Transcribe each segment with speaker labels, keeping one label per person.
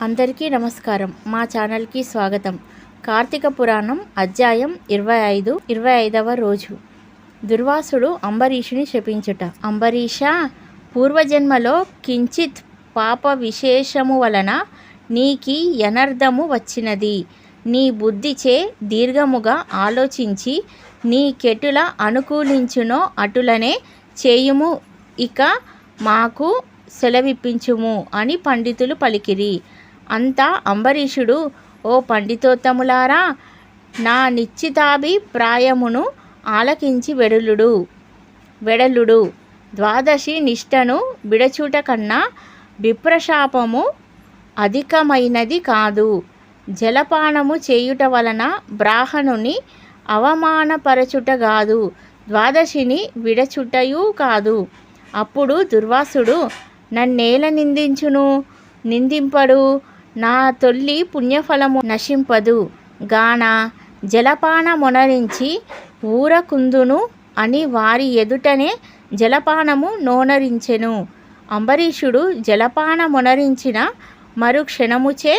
Speaker 1: అందరికీ నమస్కారం. మా ఛానల్కి స్వాగతం. కార్తీక పురాణం అధ్యాయం ఇరవై ఐదు ఇరవై ఐదవ రోజు. దుర్వాసుడు అంబరీషుని శపించుట. అంబరీష పూర్వజన్మలో కించిత్ పాప విశేషము వలన నీకి అనర్థము వచ్చినది. నీ బుద్ధిచే దీర్ఘముగా ఆలోచించి నీ కెటుల అనుకూలించునో అటులనే చేయుము ఇక మాకు సెలవిప్పించుము అని పండితులు పలికిరి. అంతా అంబరీషుడు ఓ పండితోత్తములారా నా నిశ్చితాభిప్రాయమును ఆలకించి వెడలుడు. వెడలుడు. ద్వాదశి నిష్టను విడచూట కన్నా విప్రశాపము అధికమైనది కాదు. జలపానము చేయుట వలన బ్రాహ్మణుని అవమానపరచుట కాదు ద్వాదశిని విడచుటయు కాదు. అప్పుడు దుర్వాసుడు నన్నేల నిందించును? నిందింపడు? నా తొల్లి పుణ్యఫలము నశింపదు. గాన జలపాన మొనరించి ఊరకుందును అని వారి ఎదుటనే జలపానము నోనరించెను. అంబరీషుడు జలపానమొనరించిన మరు క్షణముచే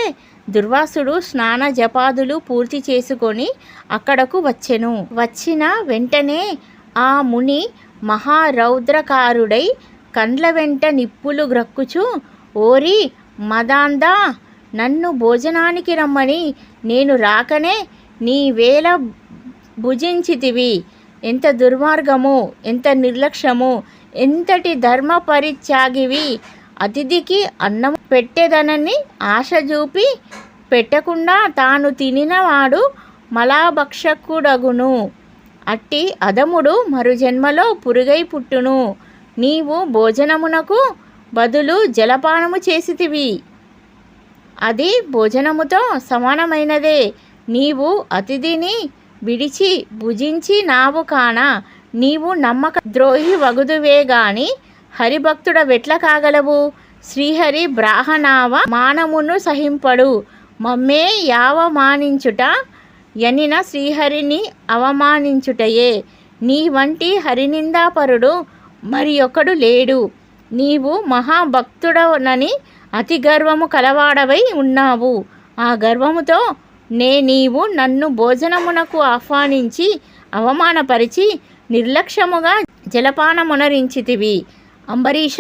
Speaker 1: దుర్వాసుడు స్నాన జపాదులు పూర్తి చేసుకొని అక్కడకు వచ్చెను. వచ్చిన వెంటనే ఆ ముని మహారౌద్రకారుడై కండ్ల వెంట నిప్పులు గ్రక్కుచు ఓరి మదాందా నన్ను భోజనానికి రమ్మని నేను రాకనే నీ వేల భుజించితివి. ఎంత దుర్మార్గము ఎంత నిర్లక్ష్యము ఎంతటి ధర్మ పరిత్యాగివి. అతిథికి అన్నం పెట్టేదనని ఆశ చూపి పెట్టకుండా తాను తినినవాడు మలాభక్షకుడగును. అట్టి అదముడు మరు జన్మలో పురుగై పుట్టును. నీవు భోజనమునకు బదులు జలపానము చేసితివి. అది భోజనముతో సమానమైనదే. నీవు అతిథిని విడిచి భుజించి నావు కాన? నీవు నమ్మక ద్రోహి వగుదువే గాని హరిభక్తుడ వెట్ల కాగలవు? శ్రీహరి బ్రాహ్మణావ మానమును సహింపడు. మమ్మే యావమానించుట యనిన శ్రీహరిని అవమానించుటయే. నీ వంటి హరినిందాపరుడు మరి ఒకడు లేడు. నీవు మహాభక్తుడనని అతి గర్వము కలవాడవై ఉన్నావు. ఆ గర్వముతో నే నీవు నన్ను భోజనమునకు ఆహ్వానించి అవమానపరిచి నిర్లక్ష్యముగా జలపానమునరించితివి. అంబరీష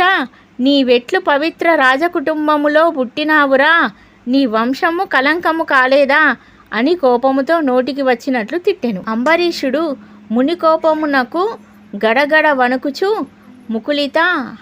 Speaker 1: నీ వెట్లు పవిత్ర రాజకుటుంబములో పుట్టినావురా. నీ వంశము కలంకము కాలేదా? అని కోపముతో నోటికి వచ్చినట్లు తిట్టెను. అంబరీషుడు ముని కోపమునకు గడగడ వణుకుచు ముకులిత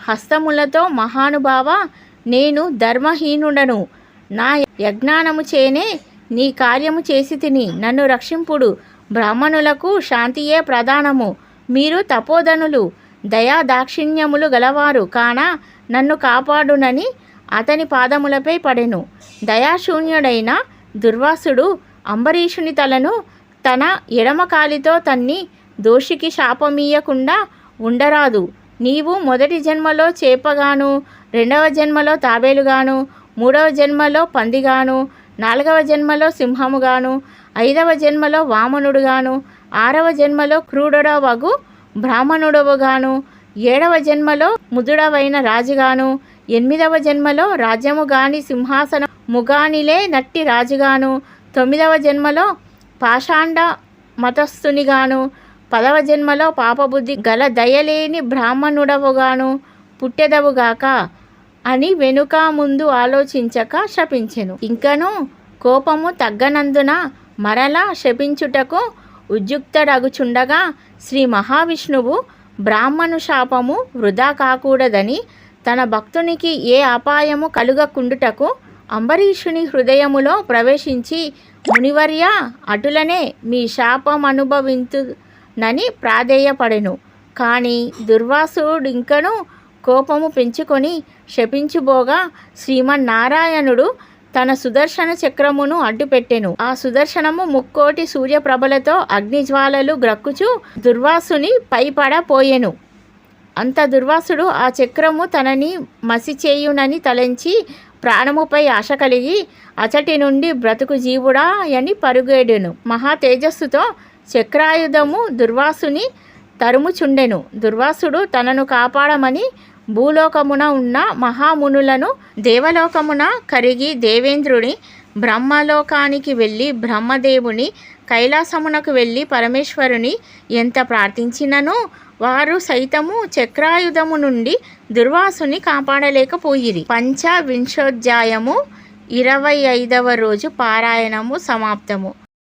Speaker 1: హస్తములతో మహానుభావ నేను ధర్మహీనుడను. నా యజ్ఞానము చేనే నీ కార్యము చేసి తిని. నన్ను రక్షింపుడు. బ్రాహ్మణులకు శాంతియే ప్రధానము. మీరు తపోధనులు దయా దాక్షిణ్యములు గలవారు. కాన నన్ను కాపాడునని అతని పాదములపై పడెను. దయాశూన్యుడైన దుర్వాసుడు అంబరీషుని తలను తన ఎడమ కాలితో తన్ని దోషికి శాపమీయకుండా ఉండరాదు. నీవు మొదటి జన్మలో చేపగాను రెండవ జన్మలో తాబేలుగాను మూడవ జన్మలో పందిగాను నాలుగవ జన్మలో సింహముగాను ఐదవ జన్మలో వామనుడుగాను ఆరవ జన్మలో క్రూడవగు బ్రాహ్మణుడవుగాను ఏడవ జన్మలో ముదుడవైన రాజుగాను ఎనిమిదవ జన్మలో రాజ్యము గాని సింహాసన ముగానిలే నట్టి రాజుగాను తొమ్మిదవ జన్మలో పాషాండ మతస్థునిగాను పదవ జన్మలో పాపబుద్ధి గల దయలేని బ్రాహ్మణుడవుగాను పుట్టెదవుగాక అని వెనుక ముందు ఆలోచించక శపించెను. ఇంకను కోపము తగ్గనందున మరలా శపించుటకు ఉద్యుక్తడగుచుండగా శ్రీ మహావిష్ణువు బ్రాహ్మణు శాపము వృధా కాకూడదని తన భక్తునికి ఏ అపాయము కలుగకుండుటకు అంబరీషుని హృదయములో ప్రవేశించి మునివర్య అటులనే మీ నని ప్రాధేయపడెను. కానీ దుర్వాసుడింకను కోపము పెంచుకొని శపించుబోగా శ్రీమన్నారాయణుడు తన సుదర్శన చక్రమును అడ్డుపెట్టెను. ఆ సుదర్శనము ముక్కోటి సూర్యప్రభలతో అగ్నిజ్వాలలు గ్రక్కుచు దుర్వాసుని పైపడపోయెను. అంత దుర్వాసుడు ఆ చక్రము తనని మసిచేయునని తలంచి ప్రాణముపై ఆశ కలిగి అచటి నుండి బ్రతుకు జీవుడా అని పరుగేడెను. మహా తేజస్సుతో చక్రాయుధము దుర్వాసుని తరుముచుండెను. దుర్వాసుడు తనను కాపాడమని భూలోకమున ఉన్న మహామునులను దేవలోకమున కరిగి దేవేంద్రుని బ్రహ్మలోకానికి వెళ్ళి బ్రహ్మదేవుని కైలాసమునకు వెళ్ళి పరమేశ్వరుని ఎంత ప్రార్థించినను? వారు సైతము చక్రాయుధము నుండి దుర్వాసుని కాపాడలేకపోయిరి. పంచవింశోధ్యాయము ఇరవై ఐదవ రోజు పారాయణము సమాప్తము.